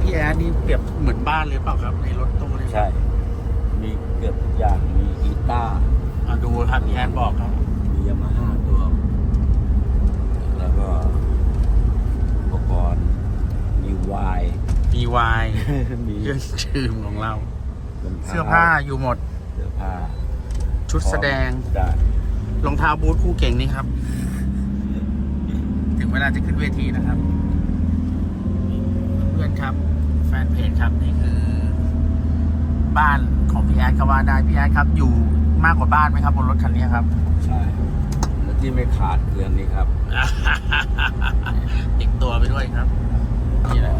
พี่แอดนี่เปรียบเหมือนบ้านเลยเปล่าครับ ในรถตู้เนี่ยใช่ มีเกือบทุกอย่าง มีกีตาร์อะดูครับพี่แอดบอกครับมียามาฮ่าตัว แล้วก็อุปกรณ์ มีไวน์มีไวน์มีเครื่องดื่มของเรารองท้เสื้อผ้าอยู่หมด เสื้อผ้าชุดแสดง ได้รองเท้าบูทคู่เก่งนี่ครับ ถึงเวลาจะขึ้นเวทีนะครับ เพื่อนครับ แฟ นเพจครับนี่คือ บ้านของพี่แอดก็ว่าได้พี่แอดครับ อยู่มากกว่าบ้านไหมครับ บนรถคันนี้ครับ ใช่แล้วที่ไม่ขาดคืออันนี้ครับ ติดตัวไปด้วยครับนี่แหละ